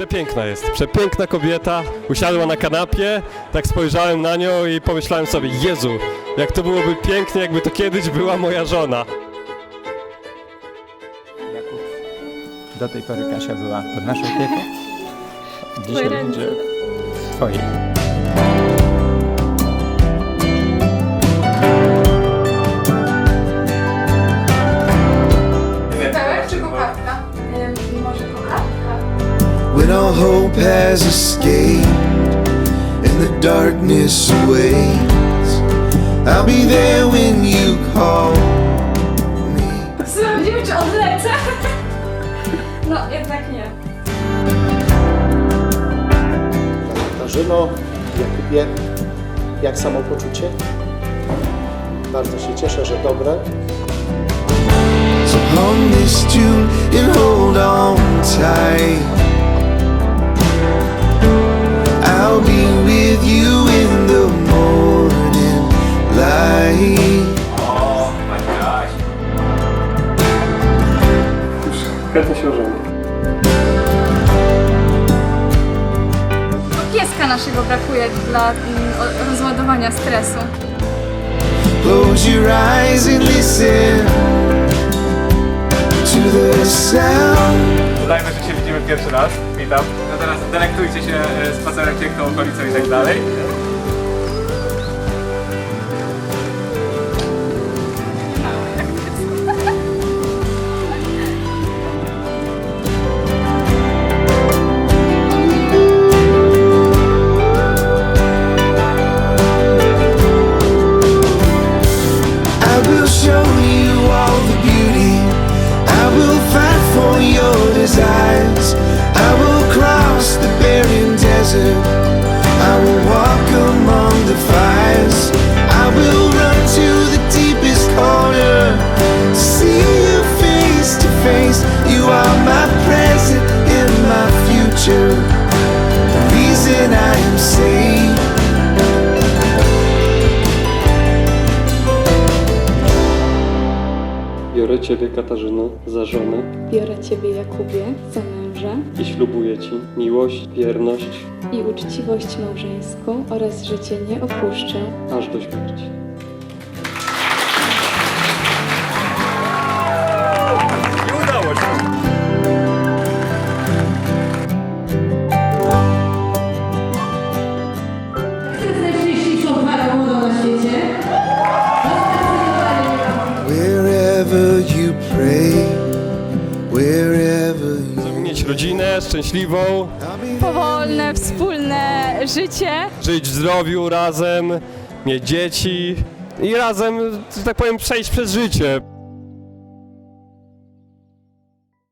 Przepiękna jest, przepiękna kobieta. Usiadła na kanapie, tak spojrzałem na nią i pomyślałem sobie, Jezu, jak to byłoby pięknie, jakby to kiedyś była moja żona. Jakub, do tej pory Kasia była pod naszą opieką. Dzisiaj będzie twojej. When all hope has escaped and the darkness awaits, I'll be there when you call me. Sprawdzimy, czy odlecę. No, jednak nie. Katarzyno, Jakubie, jak samopoczucie? Bardzo się cieszę, że dobre. So hum this tune and hold on tight. Light. Chętnie się ożenię. Pieska naszego brakuje dla mm, o- rozładowania stresu. Close your eyes and listen to the sound. Udajmy, że się widzimy pierwszy raz. Witam. No teraz delektujcie się e, spacerem piękną okolicą i tak dalej. Biorę Ciebie, Katarzyno, za żonę. Biorę Ciebie, Jakubie, za męża. I ślubuję Ci miłość, wierność, i uczciwość małżeńską oraz, że Cię nie opuszczę. Aż do śmierci. Rodzinę szczęśliwą, Powolne, wspólne życie. żyć w zdrowiu razem, mieć dzieci i razem, że tak powiem, przejść przez życie.